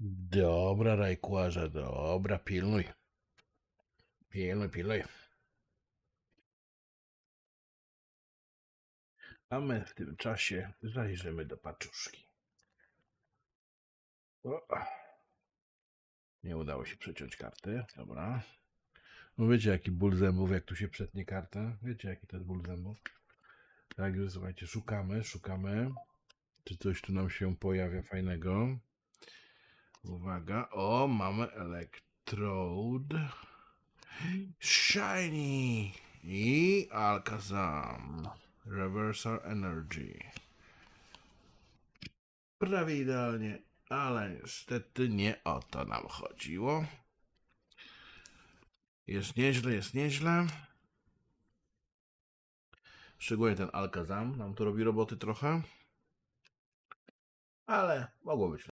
Dobra, Rajkłaża, dobra, pilnuj. Pilnuj, pilnuj. A my w tym czasie zajrzymy do paczuszki. O. Nie udało się przeciąć karty, dobra. No wiecie jaki ból zębów, jak tu się przetnie karta? Wiecie jaki to jest ból zębów? Także słuchajcie, szukamy, szukamy. Czy coś tu nam się pojawia fajnego? Uwaga, o, mamy Electrode. Shiny i Alakazam. Reversal Energy. Prawie idealnie, ale niestety nie o to nam chodziło. Jest nieźle, jest nieźle. Szczególnie ten Alakazam nam tu robi roboty trochę. Ale mogło być